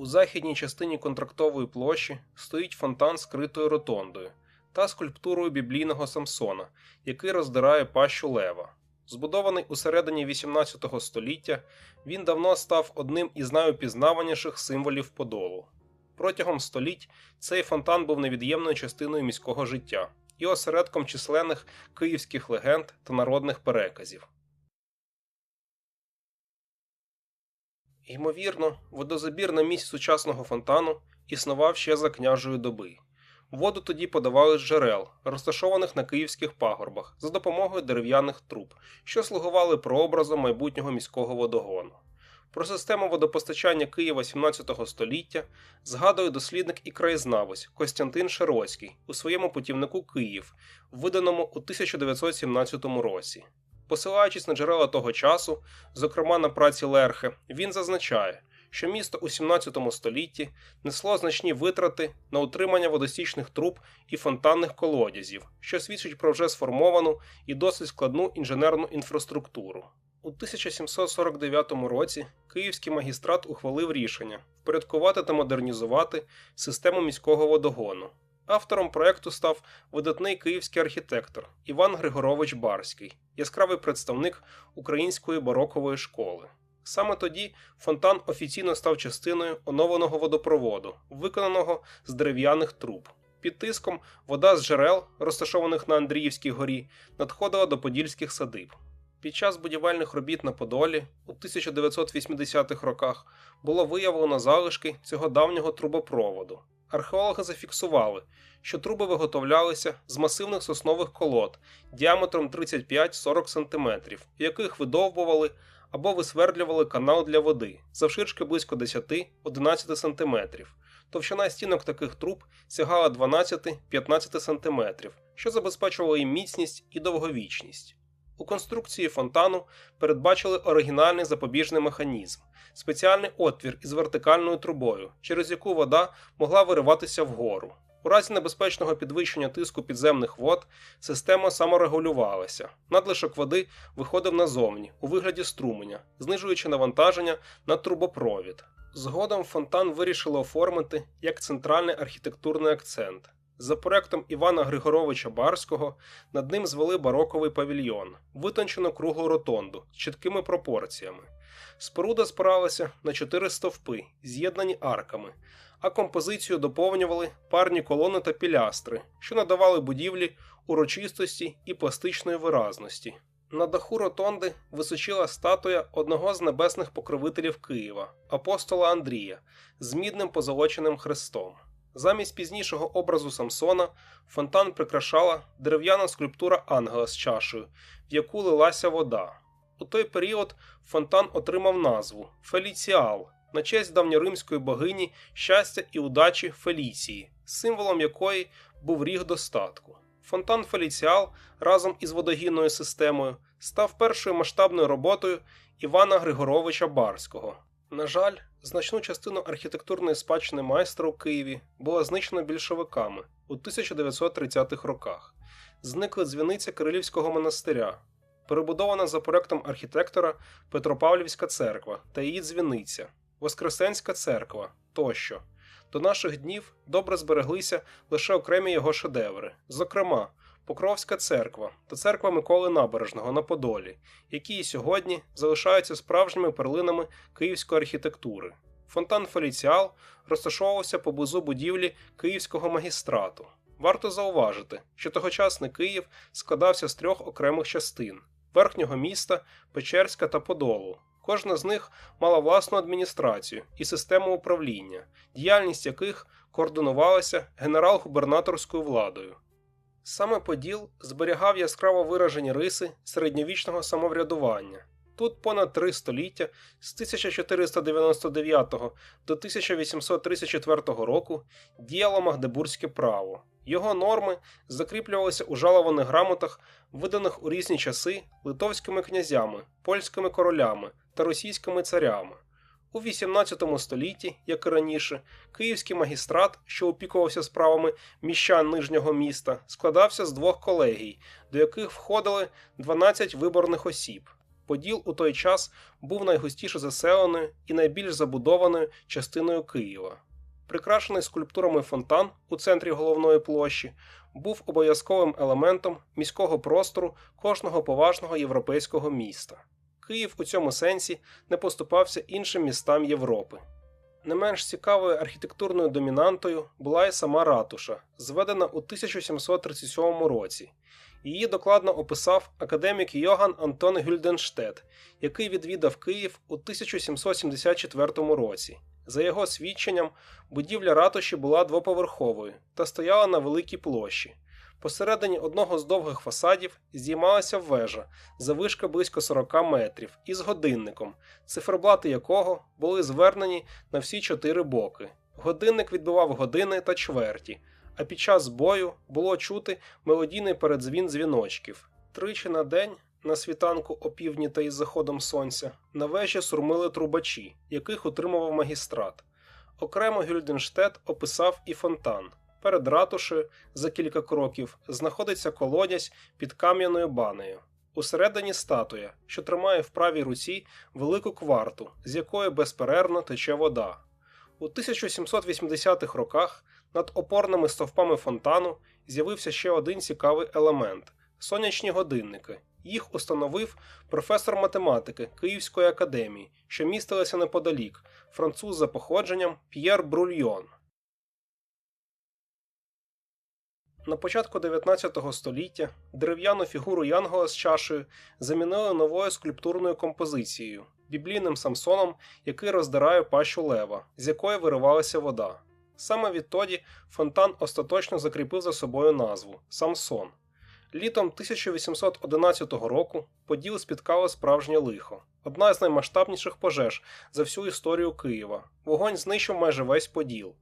У західній частині контрактової площі стоїть фонтан з критою ротондою та скульптурою біблійного Самсона, який роздирає пащу лева. Збудований у середині 18 століття, він давно став одним із найупізнаваніших символів Подолу. Протягом століть цей фонтан був невід'ємною частиною міського життя і осередком численних київських легенд та народних переказів. Ймовірно, водозабір на місці сучасного фонтану існував ще за княжої доби. Воду тоді подавали з джерел, розташованих на київських пагорбах, за допомогою дерев'яних труб, що слугували прообразом майбутнього міського водогону. Про систему водопостачання Києва 17 століття згадує дослідник і краєзнавець Костянтин Широцький у своєму путівнику Київ, виданому у 1917 році. Посилаючись на джерела того часу, зокрема на праці Лерхе, він зазначає, що місто у 17 столітті несло значні витрати на утримання водостічних труб і фонтанних колодязів, що свідчить про вже сформовану і досить складну інженерну інфраструктуру. У 1749 році Київський магістрат ухвалив рішення впорядкувати та модернізувати систему міського водогону. Автором проекту став видатний київський архітектор Іван Григорович Барський, яскравий представник української барокової школи. Саме тоді фонтан офіційно став частиною оновленого водопроводу, виконаного з дерев'яних труб. Під тиском вода з джерел, розташованих на Андріївській горі, надходила до подільських садиб. Під час будівельних робіт на Подолі у 1980-х роках було виявлено залишки цього давнього трубопроводу. Археологи зафіксували, що труби виготовлялися з масивних соснових колод діаметром 35-40 см, в яких видовбували або висвердлювали канал для води завширшки близько 10-11 см. Товщина стінок таких труб сягала 12-15 см, що забезпечувало їм міцність і довговічність. У конструкції фонтану передбачили оригінальний запобіжний механізм, спеціальний отвір із вертикальною трубою, через яку вода могла вириватися вгору. У разі небезпечного підвищення тиску підземних вод система саморегулювалася. Надлишок води виходив назовні у вигляді струменя, знижуючи навантаження на трубопровід. Згодом фонтан вирішили оформити як центральний архітектурний акцент. За проектом Івана Григоровича Барського над ним звели бароковий павільйон, витончену круглу ротонду з чіткими пропорціями. Споруда спиралася на чотири стовпи, з'єднані арками, а композицію доповнювали парні колони та пілястри, що надавали будівлі урочистості і пластичної виразності. На даху ротонди височила статуя одного з небесних покровителів Києва, апостола Андрія, з мідним позолоченим хрестом. Замість пізнішого образу Самсона фонтан прикрашала дерев'яна скульптура ангела з чашею, в яку лилася вода. У той період фонтан отримав назву Феліціал на честь давньоримської богині щастя і удачі Феліції, символом якої був ріг достатку. Фонтан Феліціал разом із водогінною системою став першою масштабною роботою Івана Григоровича Барського. На жаль, значну частину архітектурної спадщини майстра у Києві було знищено більшовиками у 1930-х роках. Зникли дзвіниця Кирилівського монастиря, перебудована за проектом архітектора Петропавлівська церква та її дзвіниця, Воскресенська церква тощо. До наших днів добре збереглися лише окремі його шедеври, зокрема, Покровська церква та церква Миколи Набережного на Подолі, які і сьогодні залишаються справжніми перлинами київської архітектури. Фонтан Феліціал розташовувався поблизу будівлі Київського магістрату. Варто зауважити, що тогочасний Київ складався з трьох окремих частин верхнього міста, Печерська та Подолу. Кожна з них мала власну адміністрацію і систему управління, діяльність яких координувалася генерал-губернаторською владою. Саме Поділ зберігав яскраво виражені риси середньовічного самоврядування. Тут понад три століття з 1499 до 1834 року діяло Магдебурзьке право. Його норми закріплювалися у жалованих грамотах, виданих у різні часи литовськими князями, польськими королями та російськими царями. У XVIII столітті, як і раніше, київський магістрат, що опікувався справами міщан нижнього міста, складався з двох колегій, до яких входили 12 виборних осіб. Поділ у той час був найгустіше заселеною і найбільш забудованою частиною Києва. Прикрашений скульптурами фонтан у центрі головної площі був обов'язковим елементом міського простору кожного поважного європейського міста. Київ у цьому сенсі не поступався іншим містам Європи. Не менш цікавою архітектурною домінантою була і сама ратуша, зведена у 1737 році. Її докладно описав академік Йоган Антон Гюльденштет, який відвідав Київ у 1774 році. За його свідченням, будівля ратуші була двоповерховою та стояла на великій площі. Посередині одного з довгих фасадів здіймалася вежа завишка близько 40 метрів із годинником, циферблати якого були звернені на всі чотири боки. Годинник відбивав години та чверті, а під час бою було чути мелодійний передзвін дзвіночків. Тричі на день, на світанку опівдні та із заходом сонця, на вежі сурмили трубачі, яких утримував магістрат. Окремо Гюльденштет описав і фонтан. Перед ратушею за кілька кроків знаходиться колодязь під кам'яною банею. Усередині статуя, що тримає в правій руці велику кварту, з якої безперервно тече вода. У 1780-х роках над опорними стовпами фонтану з'явився ще один цікавий елемент сонячні годинники. Їх установив професор математики Київської академії, що містилася неподалік, француз за походженням П'єр Брульйон. На початку 19 століття дерев'яну фігуру Янгола з чашею замінили новою скульптурною композицією біблійним Самсоном, який роздирає пащу лева, з якої виривалася вода. Саме відтоді фонтан остаточно закріпив за собою назву Самсон. Літом 1811 року Поділ спіткало справжнє лихо, одна з наймасштабніших пожеж за всю історію Києва. Вогонь знищив майже весь Поділ.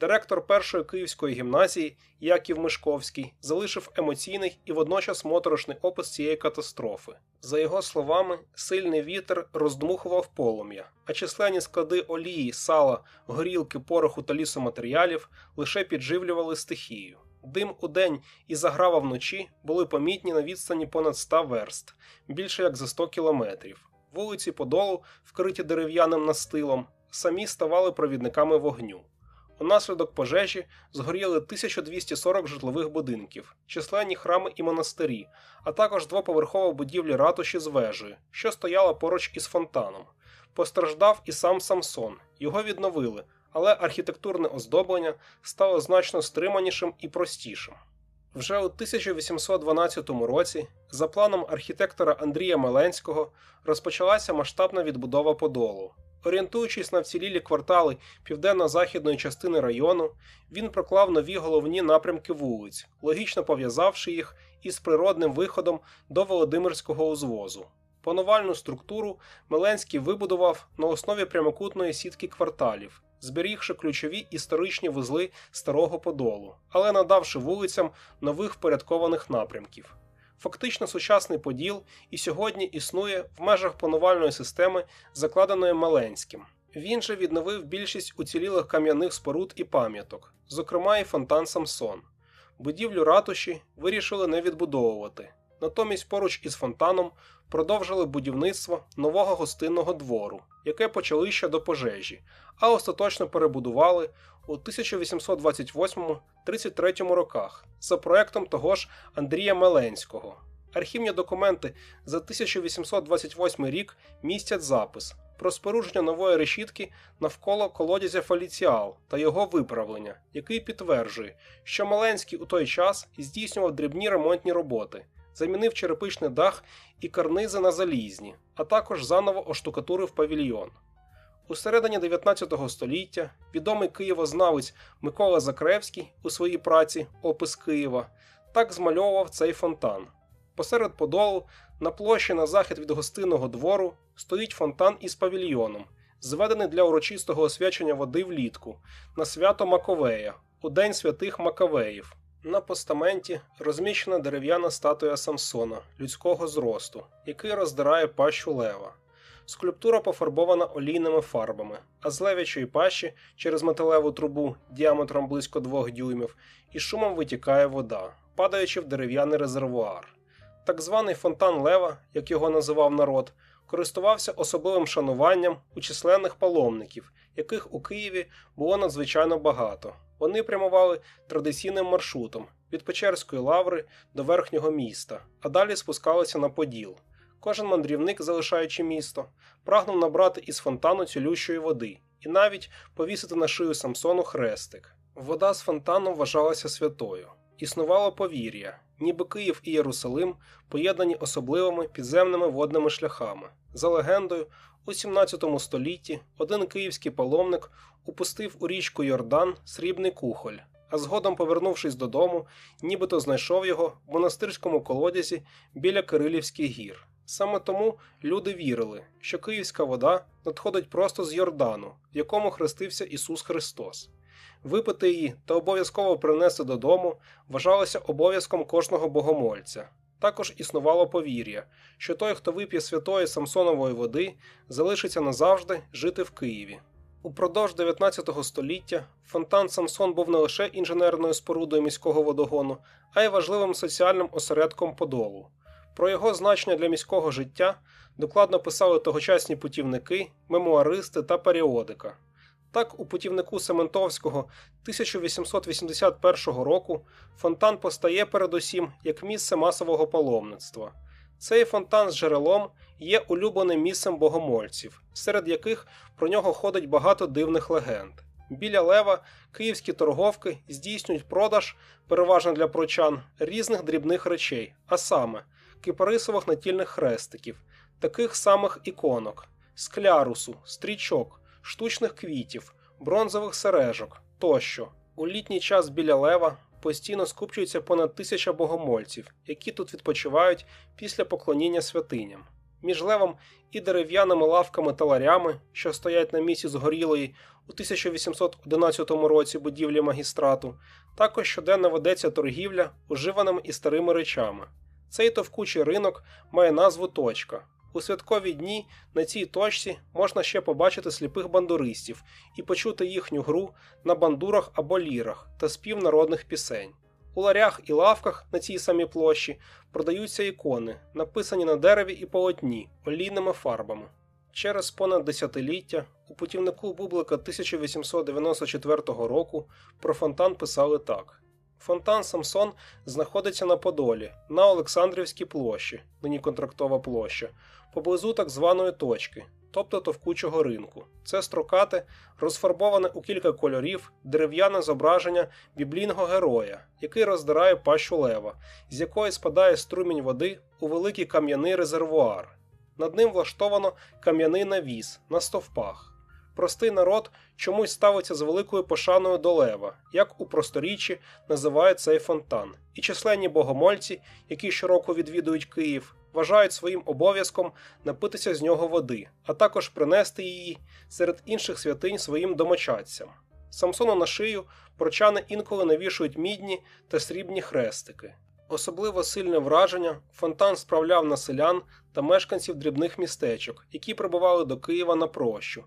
Директор першої київської гімназії Яків Мишковський залишив емоційний і водночас моторошний опис цієї катастрофи. За його словами, сильний вітер роздмухував полум'я, а численні склади олії, сала, горілки, пороху та лісоматеріалів лише підживлювали стихію. Дим у день і заграва вночі були помітні на відстані понад 100 верст, більше як за 100 кілометрів. Вулиці Подолу, вкриті дерев'яним настилом, самі ставали провідниками вогню. Унаслідок пожежі згоріли 1240 житлових будинків, численні храми і монастирі, а також двоповерхова будівля ратуші з вежею, що стояла поруч із фонтаном. Постраждав і сам Самсон. Його відновили, але архітектурне оздоблення стало значно стриманішим і простішим. Вже у 1812 році, за планом архітектора Андрія Меленського, розпочалася масштабна відбудова Подолу. Орієнтуючись на вцілілі квартали південно-західної частини району, він проклав нові головні напрямки вулиць, логічно пов'язавши їх із природним виходом до Володимирського узвозу. Панувальну структуру Меленський вибудував на основі прямокутної сітки кварталів, зберігши ключові історичні вузли старого Подолу, але надавши вулицям нових впорядкованих напрямків. Фактично сучасний поділ і сьогодні існує в межах планувальної системи, закладеної Маленським. Він же відновив більшість уцілілих кам'яних споруд і пам'яток, зокрема і фонтан Самсон. Будівлю ратуші вирішили не відбудовувати. Натомість поруч із фонтаном продовжили будівництво нового гостинного двору, яке почали ще до пожежі, а остаточно перебудували у 1828-33 роках за проектом того ж Андрія Меленського. Архівні документи за 1828 рік містять запис про спорудження нової решітки навколо колодязя Фаліціал та його виправлення, який підтверджує, що Маленський у той час здійснював дрібні ремонтні роботи, замінив черепичний дах і карнизи на залізні, а також заново оштукатурив павільйон. У середині 19 століття відомий києвознавець Микола Закревський у своїй праці Опис Києва так змальовував цей фонтан. Посеред подолу, на площі на захід від гостинного двору, стоїть фонтан із павільйоном, зведений для урочистого освячення води влітку на свято Маковея у День святих Макавеїв. На постаменті розміщена дерев'яна статуя Самсона людського зросту, який роздирає пащу лева. Скульптура пофарбована олійними фарбами, а з левячої пащі через металеву трубу діаметром близько 2 дюймів і шумом витікає вода, падаючи в дерев'яний резервуар. Так званий фонтан Лева, як його називав народ, користувався особливим шануванням у численних паломників, яких у Києві було надзвичайно багато. Вони прямували традиційним маршрутом від Печерської лаври до верхнього міста, а далі спускалися на Поділ. Кожен мандрівник, залишаючи місто, прагнув набрати із фонтану цілющої води і навіть повісити на шию Самсону хрестик. Вода з фонтану вважалася святою. Існувало повір'я, ніби Київ і Єрусалим поєднані особливими підземними водними шляхами. За легендою, у 17 столітті один київський паломник упустив у річку Йордан срібний кухоль, а згодом, повернувшись додому, нібито знайшов його в монастирському колодязі біля Кирилівських гір. Саме тому люди вірили, що київська вода надходить просто з Йордану, в якому хрестився Ісус Христос. Випити її та обов'язково принести додому вважалося обов'язком кожного богомольця. Також існувало повір'я, що той, хто вип'є святої Самсонової води, залишиться назавжди жити в Києві. Упродовж 19 століття фонтан Самсон був не лише інженерною спорудою міського водогону, а й важливим соціальним осередком Подолу. Про його значення для міського життя докладно писали тогочасні путівники, мемуаристи та періодика. Так, у путівнику Сементовського 1881 року фонтан постає передусім як місце масового паломництва. Цей фонтан з джерелом є улюбленим місцем богомольців, серед яких про нього ходить багато дивних легенд. Біля лева київські торговки здійснюють продаж, переважно для прочан, різних дрібних речей, а саме кипарисових натільних хрестиків, таких самих іконок, склярусу, стрічок, штучних квітів, бронзових сережок тощо. У літній час біля лева постійно скупчується понад тисяча богомольців, які тут відпочивають після поклоніння святиням. Між левом і дерев'яними лавками та ларями, що стоять на місці згорілої у 1811 році будівлі магістрату, також щоденно ведеться торгівля уживаними і старими речами. Цей товкучий ринок має назву точка. У святкові дні на цій точці можна ще побачити сліпих бандуристів і почути їхню гру на бандурах або лірах та спів народних пісень. У ларях і лавках на цій самій площі продаються ікони, написані на дереві і полотні олійними фарбами. Через понад десятиліття у путівнику Бублика 1894 року про фонтан писали так. Фонтан Самсон знаходиться на Подолі, на Олександрівській площі, нині контрактова площа, поблизу так званої точки, тобто товкучого ринку. Це строкате, розфарбоване у кілька кольорів дерев'яне зображення біблійного героя, який роздирає пащу лева, з якої спадає струмінь води у великий кам'яний резервуар. Над ним влаштовано кам'яний навіс на стовпах. Простий народ чомусь ставиться з великою пошаною до лева, як у просторіччі називає цей фонтан, і численні богомольці, які щороку відвідують Київ, вважають своїм обов'язком напитися з нього води, а також принести її серед інших святинь своїм домочадцям. Самсону на шию прочани інколи навішують мідні та срібні хрестики. Особливо сильне враження фонтан справляв на селян та мешканців дрібних містечок, які прибували до Києва на прощу.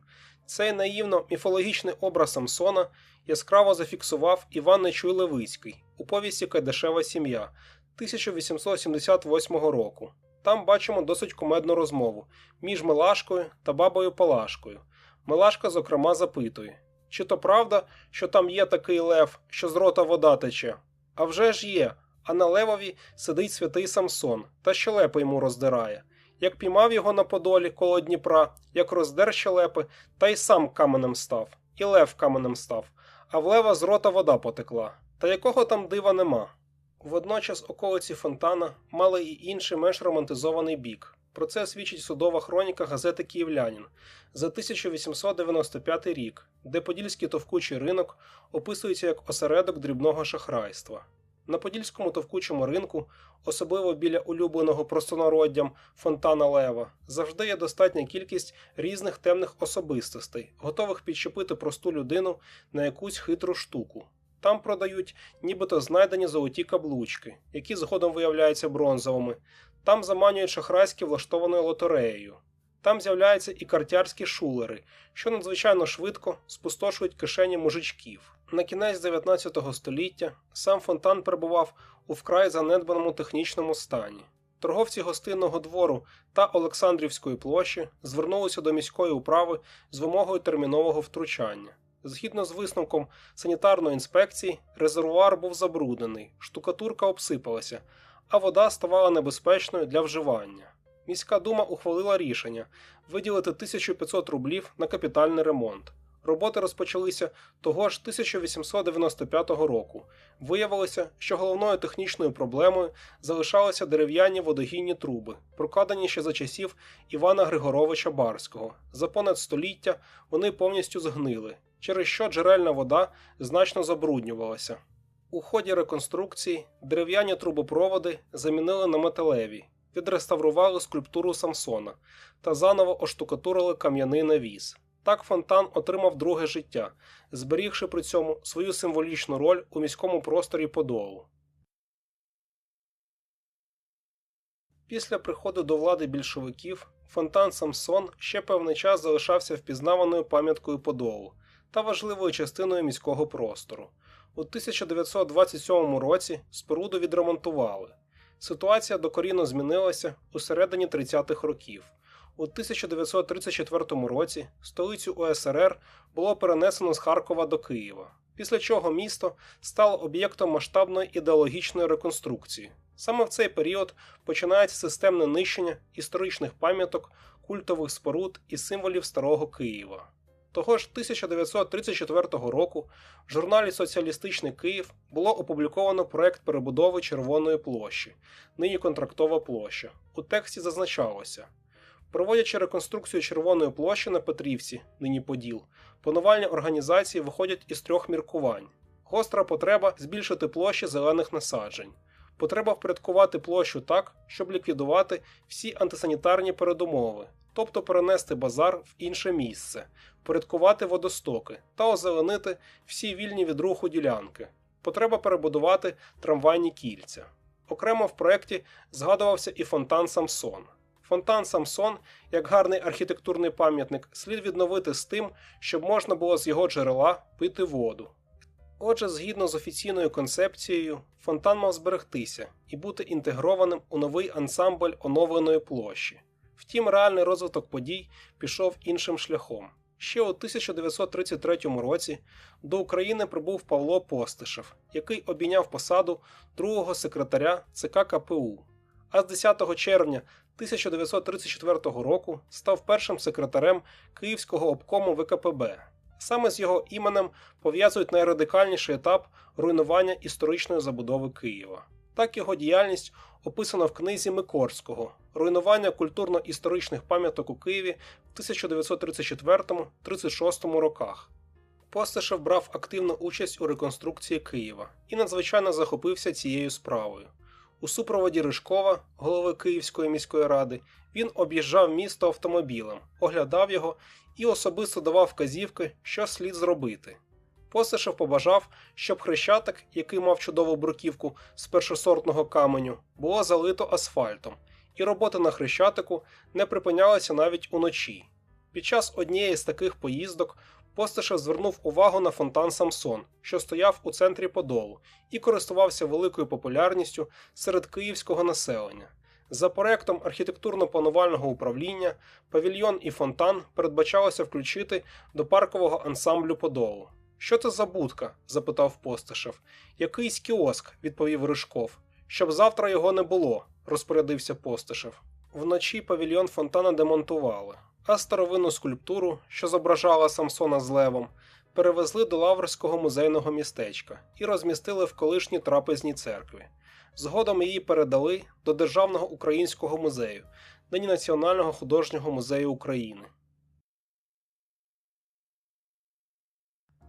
Цей наївно міфологічний образ Самсона яскраво зафіксував Іван Нечуй Левицький у повісті Кайдашева сім'я 1878 року. Там бачимо досить кумедну розмову між Милашкою та бабою Палашкою. Милашка, зокрема, запитує: чи то правда, що там є такий лев, що з рота вода тече? А вже ж є, а на левові сидить святий Самсон та щелепи йому роздирає. Як піймав його на подолі коло Дніпра, як роздер щелепи, та й сам каменем став, і лев каменем став, а в лева з рота вода потекла. Та якого там дива нема. Водночас околиці фонтана мали і інший менш романтизований бік. Про це свідчить судова хроніка газети Київлянин за 1895 рік, де Подільський товкучий ринок описується як осередок дрібного шахрайства. На Подільському товкучому ринку, особливо біля улюбленого простонароддям фонтана Лева, завжди є достатня кількість різних темних особистостей, готових підчепити просту людину на якусь хитру штуку. Там продають нібито знайдені золоті каблучки, які згодом виявляються бронзовими. Там заманюють шахрайські влаштованою лотереєю. Там з'являються і картярські шулери, що надзвичайно швидко спустошують кишені мужичків. На кінець 19 століття сам фонтан перебував у вкрай занедбаному технічному стані. торговці гостинного двору та Олександрівської площі звернулися до міської управи з вимогою термінового втручання. Згідно з висновком санітарної інспекції, резервуар був забруднений, штукатурка обсипалася, а вода ставала небезпечною для вживання. Міська дума ухвалила рішення виділити 1500 рублів на капітальний ремонт. Роботи розпочалися того ж 1895 року. Виявилося, що головною технічною проблемою залишалися дерев'яні водогінні труби, прокладені ще за часів Івана Григоровича Барського. За понад століття вони повністю згнили, через що джерельна вода значно забруднювалася. У ході реконструкції дерев'яні трубопроводи замінили на металеві, відреставрували скульптуру Самсона та заново оштукатурили кам'яний навіс. Так фонтан отримав друге життя, зберігши при цьому свою символічну роль у міському просторі Подолу. Після приходу до влади більшовиків фонтан Самсон ще певний час залишався впізнаваною пам'яткою Подолу та важливою частиною міського простору. У 1927 році споруду відремонтували. Ситуація докорінно змінилася у середині 30-х років. У 1934 році столицю УСРР було перенесено з Харкова до Києва, після чого місто стало об'єктом масштабної ідеологічної реконструкції. Саме в цей період починається системне нищення історичних пам'яток, культових споруд і символів Старого Києва. Того ж 1934 року в журналі Соціалістичний Київ було опубліковано проект перебудови Червоної площі, нині контрактова площа. У тексті зазначалося. Проводячи реконструкцію Червоної площі на Петрівці, нині Поділ, панувальні організації виходять із трьох міркувань: гостра потреба збільшити площі зелених насаджень, потреба впорядкувати площу так, щоб ліквідувати всі антисанітарні передумови, тобто перенести базар в інше місце, впорядкувати водостоки та озеленити всі вільні від руху ділянки, потреба перебудувати трамвайні кільця. Окремо в проєкті згадувався і фонтан Самсон. Фонтан Самсон, як гарний архітектурний пам'ятник, слід відновити з тим, щоб можна було з його джерела пити воду. Отже, згідно з офіційною концепцією, фонтан мав зберегтися і бути інтегрованим у новий ансамбль оновленої площі. Втім, реальний розвиток подій пішов іншим шляхом. Ще у 1933 році до України прибув Павло Постишев, який обійняв посаду другого секретаря ЦК КПУ. А з 10 червня 1934 року став першим секретарем Київського обкому ВКПБ. Саме з його іменем пов'язують найрадикальніший етап руйнування історичної забудови Києва. Так його діяльність описана в книзі Микорського Руйнування культурно-історичних пам'яток у Києві в 1934-36 роках. Постишев брав активну участь у реконструкції Києва і надзвичайно захопився цією справою. У супроводі Ришкова, голови Київської міської ради, він об'їжджав місто автомобілем, оглядав його і особисто давав вказівки, що слід зробити. Посишев побажав, щоб хрещатик, який мав чудову бруківку з першосортного каменю, було залито асфальтом, і роботи на хрещатику не припинялися навіть уночі. Під час однієї з таких поїздок Постишев звернув увагу на фонтан Самсон, що стояв у центрі Подолу, і користувався великою популярністю серед київського населення. За проектом архітектурно-планувального управління павільйон і фонтан передбачалося включити до паркового ансамблю Подолу. Що це за будка? запитав Постишев. Якийсь кіоск, відповів Ришков. Щоб завтра його не було, розпорядився Постишев. Вночі павільйон фонтана демонтували а старовинну скульптуру, що зображала Самсона з левом, перевезли до Лаврського музейного містечка і розмістили в колишній трапезній церкві. Згодом її передали до Державного українського музею, нині Національного художнього музею України.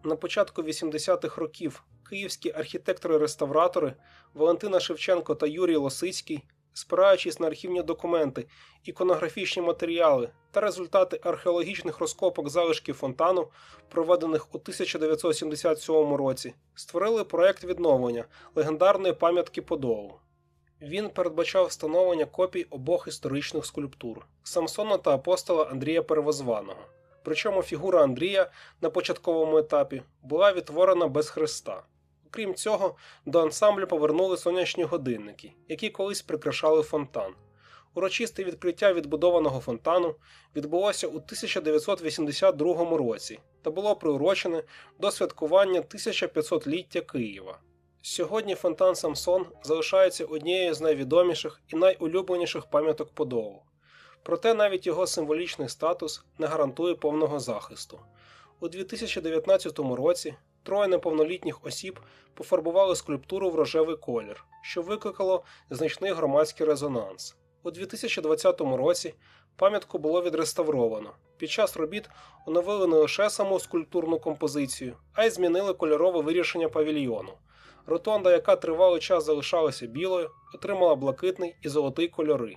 На початку 80-х років київські архітектори-реставратори Валентина Шевченко та Юрій Лосицький спираючись на архівні документи, іконографічні матеріали та результати археологічних розкопок залишків фонтану, проведених у 1977 році, створили проект відновлення легендарної пам'ятки Подолу. Він передбачав встановлення копій обох історичних скульптур Самсона та апостола Андрія Перевозваного. Причому фігура Андрія на початковому етапі була відтворена без хреста. Крім цього, до ансамблю повернули сонячні годинники, які колись прикрашали фонтан. Урочисте відкриття відбудованого фонтану відбулося у 1982 році та було приурочене до святкування 1500-ліття Києва. Сьогодні фонтан Самсон залишається однією з найвідоміших і найулюбленіших пам'яток Подолу. Проте навіть його символічний статус не гарантує повного захисту. У 2019 році троє неповнолітніх осіб пофарбували скульптуру в рожевий колір, що викликало значний громадський резонанс. У 2020 році пам'ятку було відреставровано. Під час робіт оновили не лише саму скульптурну композицію, а й змінили кольорове вирішення павільйону. Ротонда, яка тривалий час залишалася білою, отримала блакитний і золотий кольори.